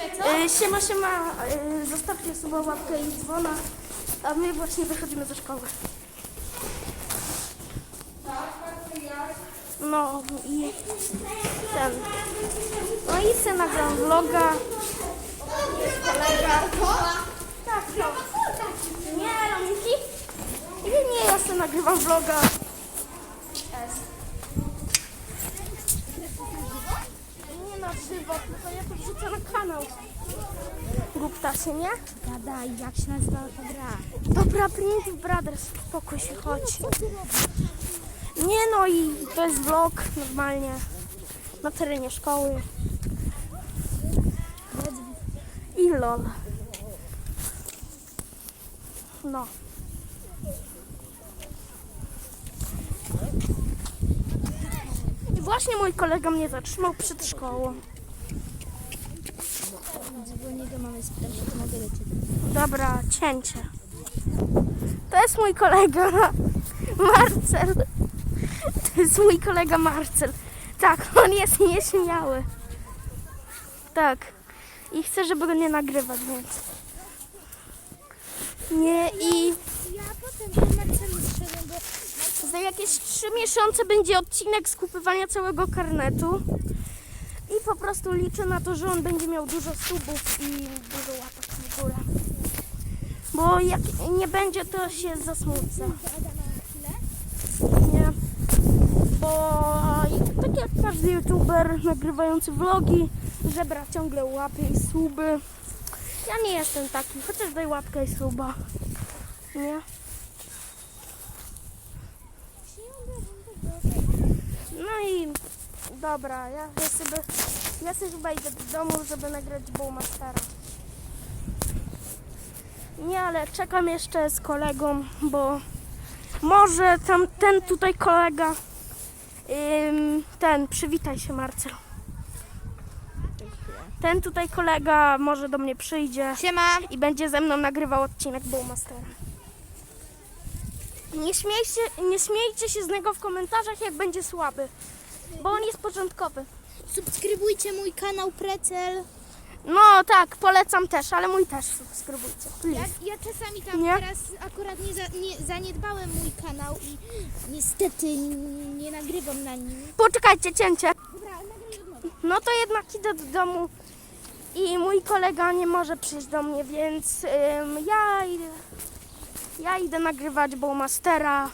Y, siema, siema, y, zostawcie suba, łapkę i dzwona, a my właśnie wychodzimy ze szkoły. No i ten, no i se nagram vloga. Kolega. Tak, no. Nie, Rominki? Nie, nie, ja se nagrywam vloga. S. Na żywo, tylko ja to wrzucę na kanał. Guptasie, nie? Gadaj, jak się nazywała ta gra? Dobra, Primitive Brothers, spokój się, chodź. Nie no i to jest vlog normalnie na terenie szkoły. I lol. No. Właśnie mój kolega mnie zatrzymał przed szkołą. Dobra, cięcie. To jest mój kolega Marcel. To jest mój kolega Marcel. Tak, on jest nieśmiały. Tak. I chcę, żeby go nie nagrywać, więc. Nie i Ja potem Marcelu przyszedłem, bo za jakieś trzy miesiące będzie odcinek skupywania całego karnetu. I po prostu liczę na to, że on będzie miał dużo subów i dużo łapek w górę. Bo jak nie będzie, to się zasmucę. Nie. Bo tak jak każdy youtuber nagrywający vlogi, żebra ciągle łapy i suby. Ja nie jestem taki, chociaż daj łapkę i suba. Nie? No i dobra, ja, ja sobie ja sobie chyba idę do domu, żeby nagrać Bowmastera. Nie, ale czekam jeszcze z kolegą, bo może tam ten tutaj kolega ym, ten, przywitaj się Marcel. Ten tutaj kolega może do mnie przyjdzie Siema! i będzie ze mną nagrywał odcinek Bowmastera. Nie śmiejcie, nie śmiejcie się z niego w komentarzach, jak będzie słaby, bo on jest początkowy. Subskrybujcie mój kanał Precel. No tak, polecam też, ale mój też subskrybujcie. Ja, Please. ja czasami tam Nie? teraz akurat nie, za, nie zaniedbałem mój kanał i niestety nie, nie nagrywam na nim. Poczekajcie, cięcie. Dobra, nagrywam od nowa. No to jednak idę do domu i mój kolega nie może przyjść do mnie, więc ym, ja, idę, ja idę nagrywać Bowmastera,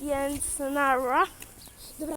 więc nara.